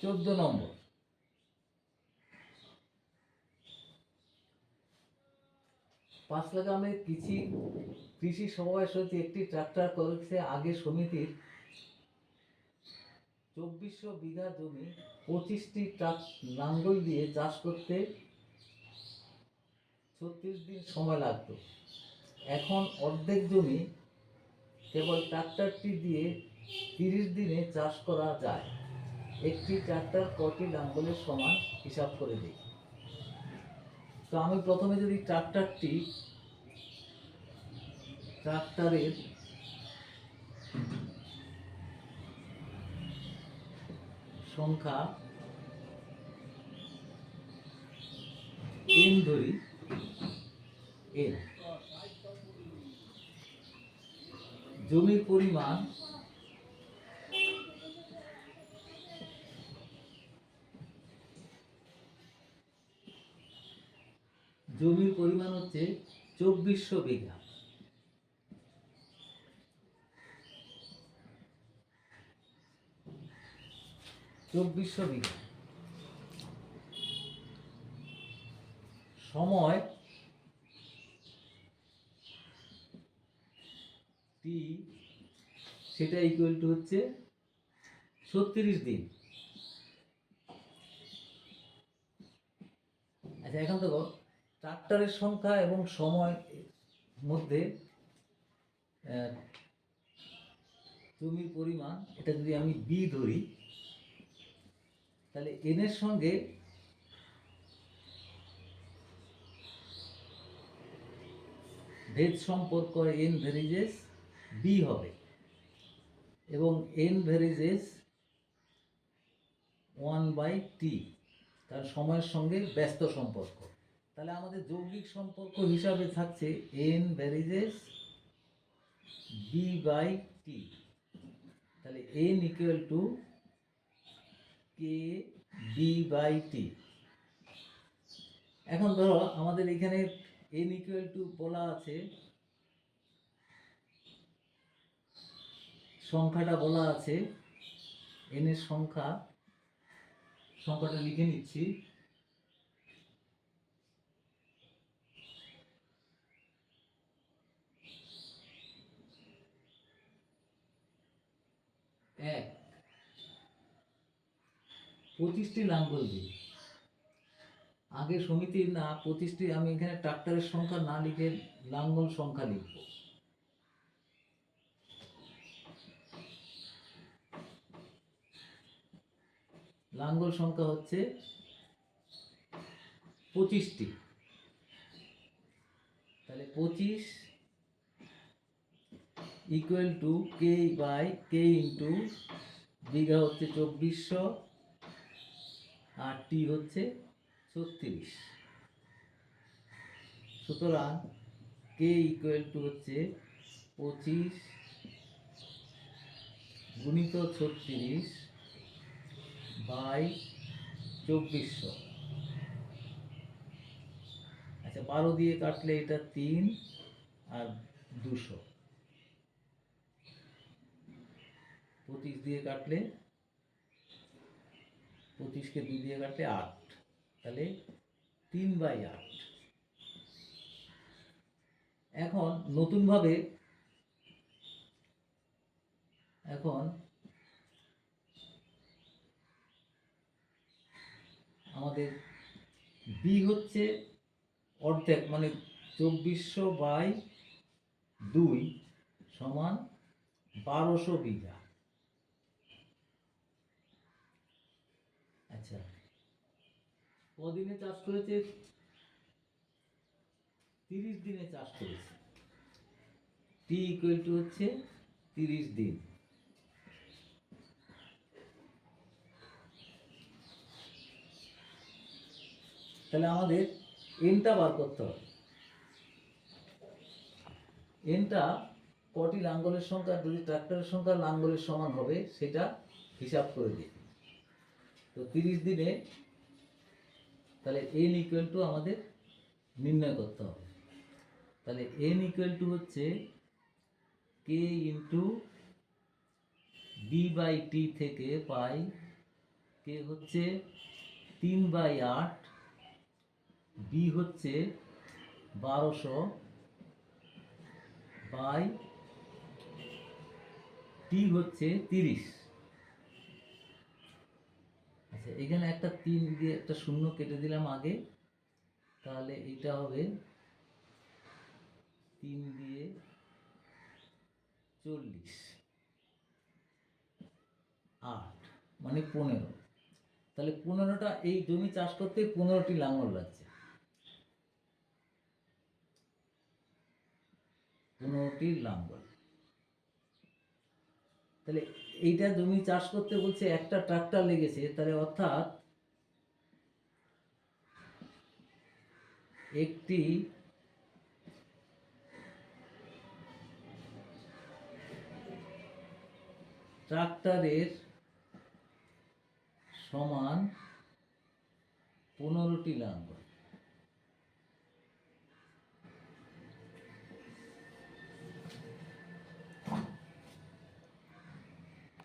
চোদ্দ নম্বর। পাঁচলা গ্রামে কৃষি কৃষি সমবায় সমিতি একটি ট্রাক্টর করেছে আগে সমিতির। চব্বিশশো বিঘা জমি, পঁচিশটি ট্রাক লাঙ্গল দিয়ে চাষ করতে ছত্রিশ দিন সময় লাগতো। এখন অর্ধেক জমি কেবল ট্রাক্টরটি দিয়ে তিরিশ দিনে চাষ করা যায়। একটি ট্রাক্টর কটি লাঙ্গলের সমান হিসাব করে দিই। তো আমি প্রথমে যদি ট্রাক্টরটি ট্রাক্টরের সংখ্যা এন ধরি এন জমির পরিমাণ জমির পরিমাণ হচ্ছে চব্বিশশো বিঘা। চব্বিশশো বিঘা। সময় টি, সেটা ইকুয়াল টু হচ্ছে ছত্রিশ দিন। আচ্ছা এখন দেখো ট্রাক্টরের সংখ্যা এবং সময় মধ্যে জমির পরিমাণ, এটা যদি আমি বি ধরি, তাহলে এন এর সঙ্গে ভেদ সম্পর্ক এন ভেরিজেস বি হবে। এবং N varies one by T তার সময়ের সঙ্গে ব্যস্ত সম্পর্ক। তাহলে আমাদের যৌগিক সম্পর্ক হিসাবে থাকছে N varies B by T তাহলে N equal to K B by T এখন ধরো আমাদের এখানে এন ইকুয়াল টু বলা আছে, সংখ্যাটা বলা আছে এন এর সংখ্যা, সংখ্যাটা লিখে নিচ্ছি। এক। পঁচিশটি লাঙ্গল দিই আগে সমিতির না পঁচিশটি আমি এখানে ট্রাক্টরের সংখ্যা না লিখে লাঙ্গল সংখ্যা লিখব। লাঙ্গল সংখ্যা হচ্ছে পঁচিশটি। তাহলে পঁচিশ equal to K by K into বিঘা হচ্ছে চব্বিশশো আর টি হচ্ছে ছত্রিশ। সুতরাং কে ইকুয়াল টু হচ্ছে পঁচিশ গুণিত ছত্রিশ বাই চব্বিশশো। আচ্ছা বারো দিয়ে কাটলে এটা তিন আর দুশো। পঁচিশ দিয়ে কাটলে, পঁচিশকে দুই দিয়ে কাটলে আট। তাহলে তিন বাই আট। এখন নতুনভাবে, এখন আমাদের বি হচ্ছে অর্ধেক মানে চব্বিশশো বাই দুই সমান বারোশো বিঘা। আচ্ছা। কদিনে চাষ করেছে? তিরিশ দিনে চাষ করেছে। টি ইকুয়াল টু হচ্ছে তিরিশ দিন। তাহলে আমাদের এনটা বার করতে হবে। এনটা কটি লাঙ্গলের সংখ্যা যদি ট্রাক্টরের সংখ্যা, লাঙ্গলের সমান হবে, সেটা হিসাব করে দিই তো তিরিশ দিনে তাহলে এন ইকুয়াল টু আমাদের নির্ণয় করতে হবে। তাহলে এন ইকুয়াল টু হচ্ছে K into B by T থেকে পাই কে হচ্ছে তিন বাই আট বি হচ্ছে বারোশো বাই টি হচ্ছে তিরিশ। আচ্ছা এখানে একটা তিন দিয়ে একটা শূন্য কেটে দিলাম আগে। তাহলে এটা হবে তিন দিয়ে চল্লিশ। আট মানে পনেরো। তাহলে পনেরোটা এই জমি চাষ করতে পনেরোটি লাঙল লাগছে। পনেরোটি লাঙ্গল। তাহলে এইটা জমি চাষ করতে বলছে একটা ট্রাক্টর লেগেছে, তাহলে অর্থাৎ একটি ট্রাক্টরের সমান পনেরোটি লাঙ্গল।